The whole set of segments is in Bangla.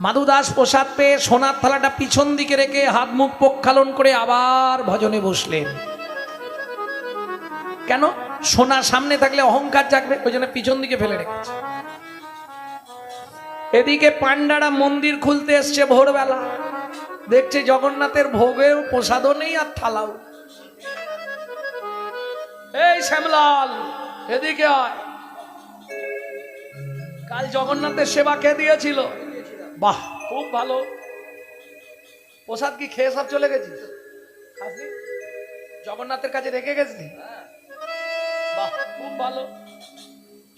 মাধু দাস প্রসাদ পেয়ে সোনার থালাটা পিছন দিকে রেখে হাত মুখ প্রক্ষালন করে আবার ভজনে বসলেন। কেন? সোনা সামনে থাকলে অহংকার জাগবে, ওই জন্য পিছন দিকে ফেলে রেখেছে। এদিকে পান্ডারা মন্দির খুলতে এসছে ভোরবেলা। দেখছে জগন্নাথের ভোগেও প্রসাদও নেই আর থালাও। এই শ্যামলাল, এদিকে আয়। কাল জগন্নাথের সেবা কে দিয়েছিল? বাহ। খুব ভালো। প্রসাদ কি খেয়ে সব চলে খাসনি? জগন্নাথের কাছে রেখে গেছিলি? বাহ, খুব ভালো।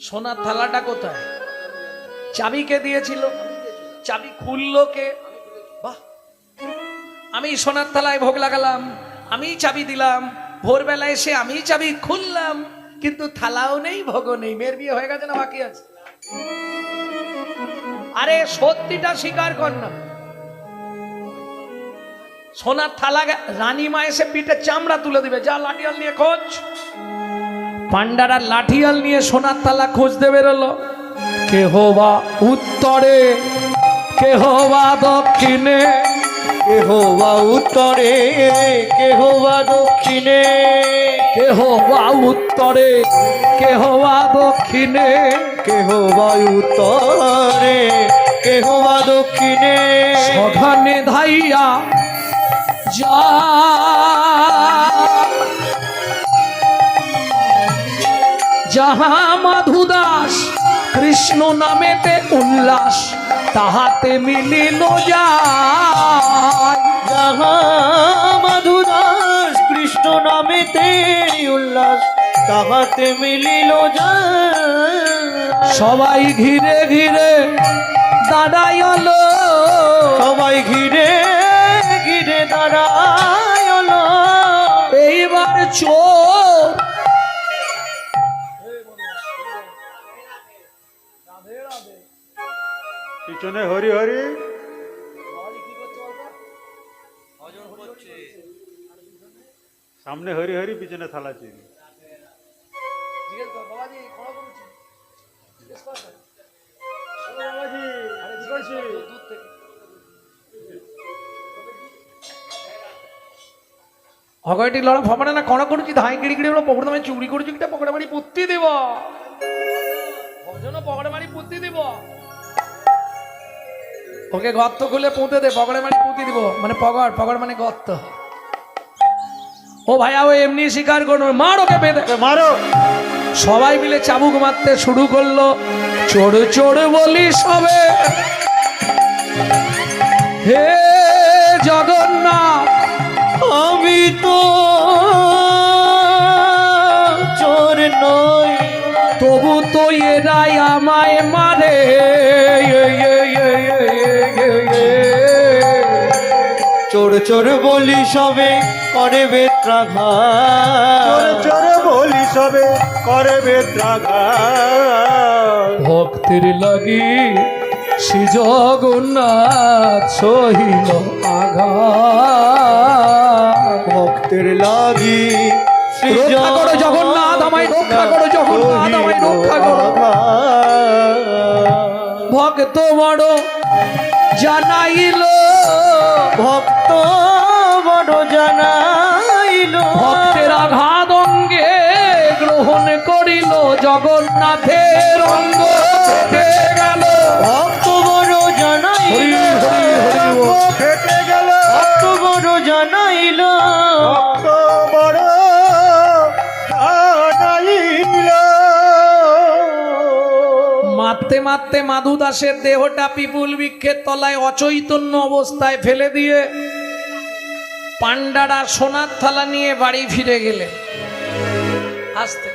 সোনার থালাটা কোথায়? চাবি কে দিয়েছিল। চাবি খুললো কে? বাহ। আমি সোনার থালায় ভোগ লাগালাম, আমি চাবি দিলাম ভোরবেলা এসে আমি চাবি খুললাম, কিন্তু থালাও নেই, ভোগও নেই। মেয়ের বিয়ে হয়ে গেছে না বাকি আছে? আরে সত্যিটা স্বীকার কর না। সোনার থালা রানীমা এসে পিঠে চামড়া তুলে দিবে। যা লাঠিয়াল নিয়ে খোঁজ। পান্ডারা লাঠিয়াল নিয়ে সোনার থালা খোঁজ খুঁজতে বেরোলো। কেহ বা উত্তরে কেহ বা দক্ষিণে কেহ বা উত্তরে কেহ বা দক্ষিণে কেহ বা উত্তরে কেহ বা দক্ষিণে। কেহ বা উত্তরে কেহ বা দক্ষিণে। সঘনে ধাইয়া যা। যাহা মাধু দাস কৃষ্ণ নামেতে উল্লাস তাহাতে মিলিল যাহা মধুদাস কৃষ্ণ নামে তেরি উল্লাস তাহাতে মিলিল যায়। সবাই ঘিরে ঘিরে দাঁড়াইল সবাই ঘিরে ঘিরে দাঁড়ায়ল এইবার চোর পিছনে হরি হরি। সামনে হরি হরি পিছনে থালা চিনি হগয়টি লড়া না ধাই গিড়ি গিড়ি পকড় দামে চুরি করছি কিটা? পকড়ে মারি পুত্তি দেব। ভজন পকড়ে মারি পুত্তি দেব। ওকে গর্ত খুলে পুঁতে দে, পকড়ে মারি পুঁতি দিব। মানে পগড় পগড় মানে গর্ত। ও ভাইয়া, ও এমনি শিকার করো, মার ওকে বেঁধে। মারো। সবাই মিলে চাবুক মারতে শুরু করল। চোর চোর বলি সবে। হে জগন্নাথ, আমি তো চোর নই। তবু তো এরাই আমায় মারে। চোর চোর বলি সবে করে বেত্রাঘাত। চোরে সবে করে বেত্রাঘাত ভক্তির লাগি শ্রী জগন্নাথ সহিল আঘাত। ভক্তের লাগি শ্রী রক্ষা করো জগন্নাথ, আমায় রক্ষা করো জগন্নাথ, আমায় রক্ষা করো। ভক্ত বড় জানাইল। ভক্ত জগন্নাথের অঙ্গ ফেটে গেল। ভক্ত বড় জানাইল। ফেটে গেল। ভক্ত বড় জানাইল। ভক্ত বড়। মারতে মারতে মাধু দাসের দেহটা পিপুল বৃক্ষের তলায় অচৈতন্য অবস্থায় ফেলে দিয়ে পান্ডারা সোনার থালা নিয়ে বাড়ি ফিরে গেলে আসতে।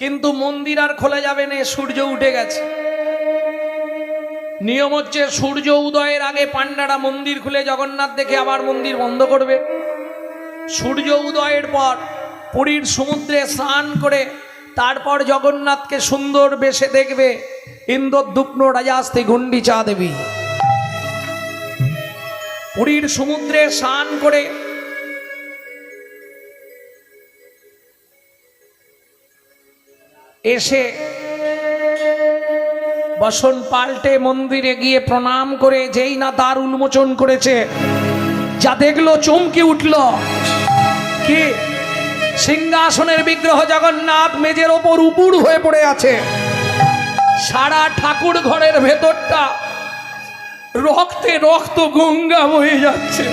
কিন্তু মন্দির আর খোলা যাবে না, সূর্য উঠে গেছে। নিয়ম হচ্ছে সূর্য উদয়ের আগে পান্ডারা মন্দির খুলে জগন্নাথ দেখে আবার মন্দির বন্ধ করবে। সূর্য উদয়ের পর পুরীর সমুদ্রে স্নান করে তারপর জগন্নাথকে সুন্দর বেশে দেখবে ইন্দ্রদুগ্ন রাজাস্তি গুন্ডিচা দেবী। পুরীর সমুদ্রে স্নান করে এসে বসন পাল্টে মন্দিরে গিয়ে প্রণাম করে, যেই না তার উন্মোচন করেছে, যা দেখল, চমকে উঠল। কি? সিংহাসনের বিগ্রহ জগন্নাথ মেজের ওপর উপুড় হয়ে পড়ে আছে। সারা ঠাকুর ঘরের ভেতরটা রক্তে রক্ত গঙ্গা হয়ে যাচ্ছে।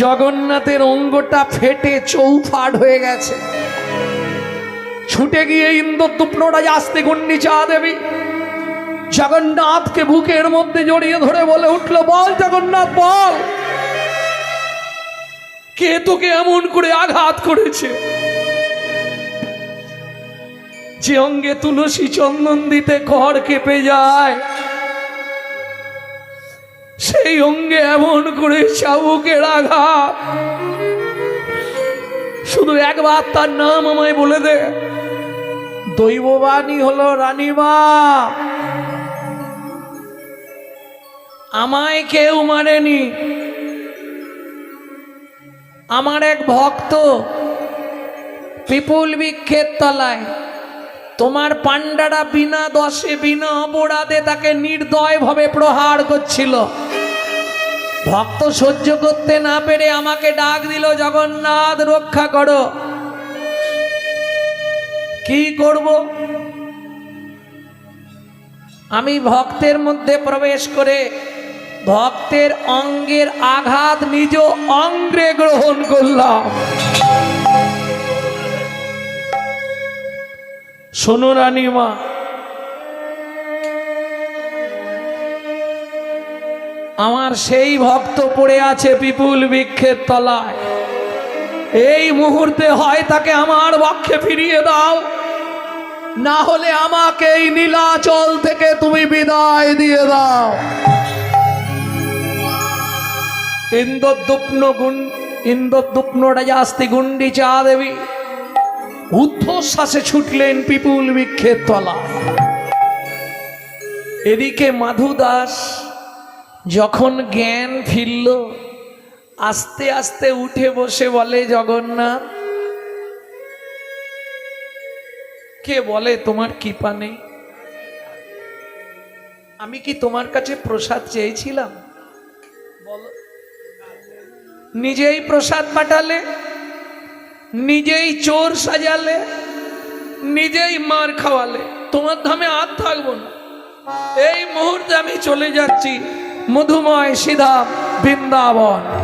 জগন্নাথের অঙ্গটা ফেটে চৌফাট হয়ে গেছে। ছুটে গিয়ে ইন্দ্রতুপ্রটা আসতে গন্ডি চা দেবী। জগন্নাথকে বুকের মধ্যে জড়িয়ে ধরে বলে উঠল, বল জগন্নাথ, বল। কে তোকে এমন করে আঘাত করেছে? যে অঙ্গে তুলসী চন্দন দিতে ঘর কেঁপে যায়, সেই অঙ্গে এমন করে চাবুকের আঘাত। শুধু একবার তার নাম আমায় বলে দে। দৈববাণী হলো রানীমা। আমায় কেউ মারেনি। আমার এক ভক্ত পিপুল বৃক্ষের তলায়, তোমার পাণ্ডারা বিনা দশে বিনা অপরাধে তাকে নির্দয়ভাবে প্রহার করছিল। ভক্ত সহ্য করতে না পেরে আমাকে ডাক দিল, জগন্নাথ, রক্ষা করো। কি করব? আমি ভক্তের মধ্যে প্রবেশ করে ভক্তের অঙ্গের আঘাত নিজ অঙ্গে গ্রহণ করলাম। শোনো রানীমা, আমার সেই ভক্ত পড়ে আছে বিপুল বৃক্ষের তলায়। এই মুহূর্তে হয় তাকে আমার বক্ষে ফিরিয়ে দাও। না হলে আমাকে এই নীলাচল থেকে তুমি বিদায় দিয়ে দাও। ইন্দ্রদুপ্ন গুণ, ইন্দ্রদুপ্ন রাজাস্তি গুন্ডি চা দেবী। ঊর্ধ্বশ্বাসে ছুটলেন পিপুল বৃক্ষের তলা। এদিকে মাধু দাস যখন জ্ঞান ফিরল আস্তে আস্তে উঠে বসে বলে, জগন্নাথ, কে বলে তোমার কৃপা নেই? আমি কি তোমার কাছে প্রসাদ চেয়েছিলাম? বলো। নিজেই প্রসাদ পাঠালে, নিজেই চোর সাজালে, নিজেই মার খাওয়ালে। তোমার ধামে আর থাকব না। এই মুহূর্তে আমি চলে যাচ্ছি মধুময় সিধা বৃন্দাবন।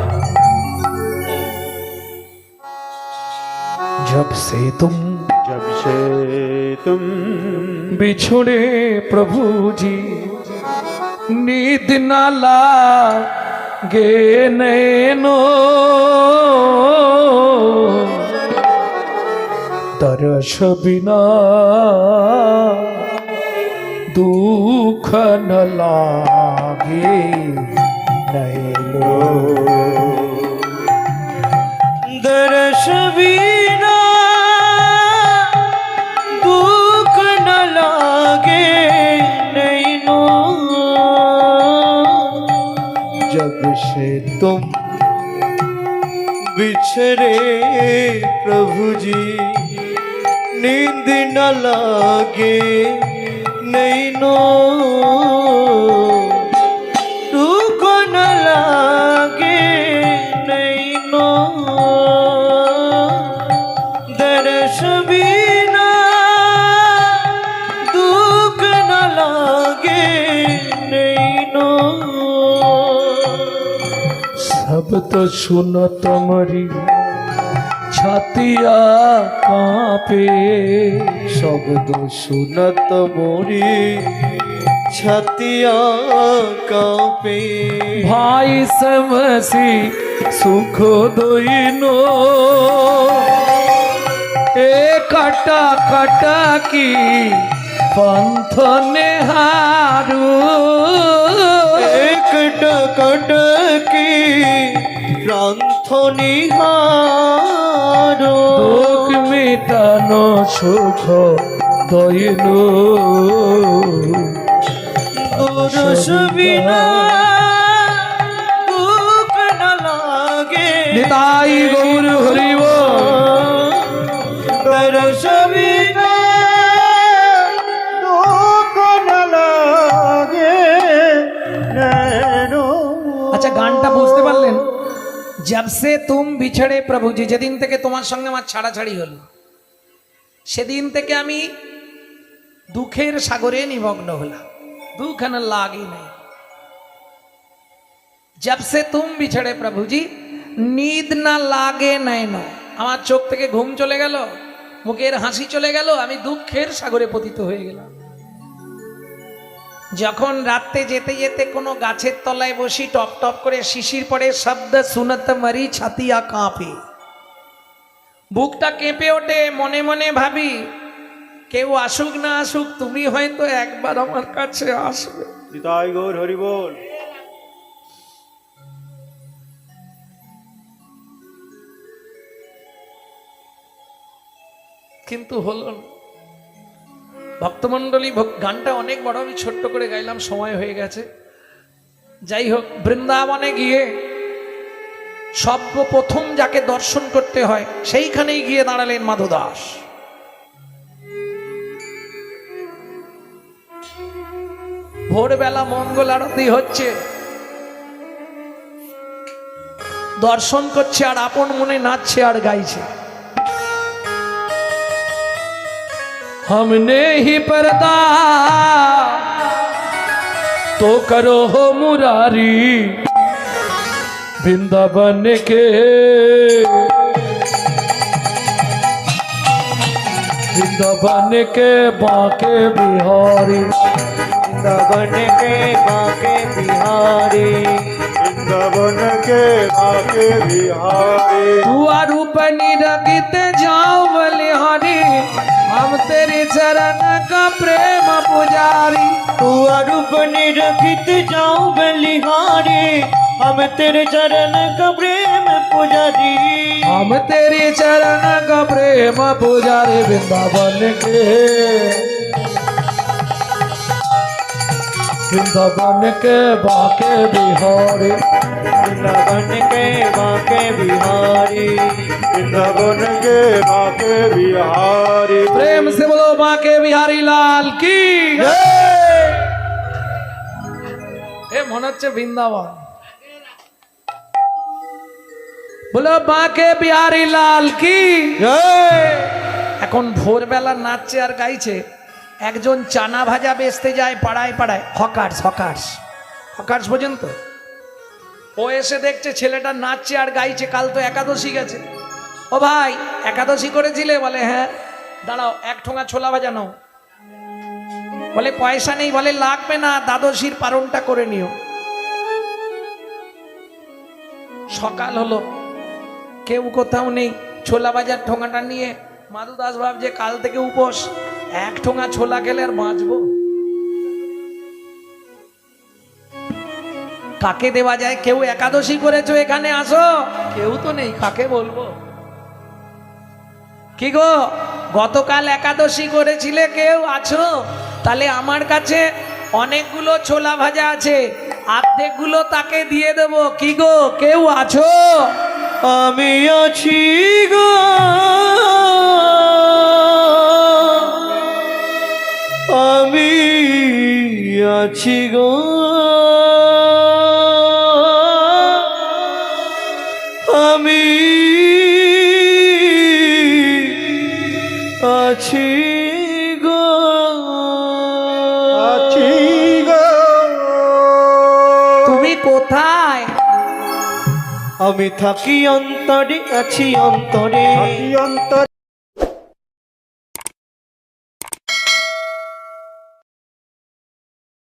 जब से तुम जब से तुम बिछुड़े प्रभु जी नींद न लागे नैनो तरस बिना दुख न लागे नैनो दर्श बिना লাগে নেই নো। টুকুন লাগে নেই নো। দর্শ বিনা দুঃখ না লাগে নেই নো। সব তো শুনো তোমারি, ছাতিয়া কাঁপে। শব্দ শুনত মোরি ছাতিয়া কাঁপে ভাই সমসি সুখ দইনো এ কাটা কাটা কি পন্থ নেহারু এক টকট কি প্রান্ত নিহার দান সুখ দয়নু তাই গৌর হরিব। আচ্ছা গানটা বুঝতে পারলেন? জবসে তুম বিছড়ে প্রভুজি যেদিন থেকে তোমার সঙ্গে আমার ছাড়াছাড়ি হলো। সেদিন থেকে আমি দুঃখের সাগরে নিমগ্ন হলাম। দুঃখ না লাগি নেই। জব তুম বিছড়ে প্রভুজি, নিদ না লাগে নাই ন। আমার চোখ থেকে ঘুম চলে গেল, মুখের হাসি চলে গেল, আমি দুঃখের সাগরে পতিত হয়ে গেলাম। যখন রাত্রে যেতে যেতে কোনো গাছের তলায় বসি টপ টপ করে শিশির পরে শব্দ সুনত মারি, ছাতিয়া কাঁপে। বুকটা কেঁপে ওঠে মনে মনে ভাবি কেউ আসুক না আসুক তুমি হয়তো একবার আমার কাছে আসবে। নিতাই গৌর হরি বল। কিন্তু হলো ভক্তমণ্ডলী ভক- গানটা অনেক বড় আমি ছোট্ট করে গাইলাম সময় হয়ে গেছে। যাই হোক বৃন্দাবনে গিয়ে সর্বপ্রথম যাকে দর্শন করতে হয় সেইখানেই গিয়ে দাঁড়ালেন মাধু দাস ভোরবেলা মঙ্গল আরতি হচ্ছে দর্শন করছে আর আপন মনে নাচছে আর গাইছে हमने ही पर्दा तो करो हो मुरारी वृंदावन के। वृंदावन के बाके बिहारी। वृंदावन के बाके बिहारी। वृंदावन के बाके बिहारी। दुआ रूप निरगित जाओ बलिहारी। हम तेरे चरण का प्रेम पुजारी। तू रूप निरगित जाओ बलिहारी। हम तेरे चरण का प्रेम पुजारी हम तेरे चरण का प्रेम पुजारी वृंदावन के वृंदावन के बाके बिहारी वृंदावन के बाके बिहारी বৃন্দাবন কে মাকে বিহারে प्रेम से बोलो बाके बिहारी लाल की এ মনে হচ্ছে বৃন্দাবন বলো বাঁকে বিহারি লাল কি? এখন ভোরবেলা নাচছে আর গাইছে। একজন চানা ভাজা বেচতে যায় পাড়ায় পাড়ায়। Hawkers hawkers. হকার্স পর্যন্ত। ও এসে দেখছে ছেলেটা নাচছে আর গাইছে। কাল তো একাদশী গেছে। ও ভাই একাদশী করেছিলে? বলে হ্যাঁ। দাঁড়াও এক ঠোঙা ছোলা ভাজা নাও। বলে পয়সা নেই। বলে লাগবে না। দ্বাদশীর পারণটা করে নিও। সকাল হলো। কেউ কোথাও নেই। ছোলা বাজার ঠোঙাটা নিয়ে মাধু দাস ভাবছে, কাল থেকে উপোস। এক ঠোঙা ছোলা খেলে আর বাঁচবো? কাকে দেওয়া যায়? কেউ একাদশী করেছ এখানে? আসো। কেউ তো নেই, কাকে বলব? কি গো, গতকাল একাদশী করেছিলে কেউ? আছো? তাহলে আমার কাছে অনেকগুলো ছোলা ভাজা আছে। অর্ধেকগুলো তাকে দিয়ে দেব। কি গো, কেউ আছো? আমি আছি গো। আমি আছি গো। আমি থাকি অন্তরে আছি অন্তরে। অন্তর।